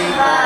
지방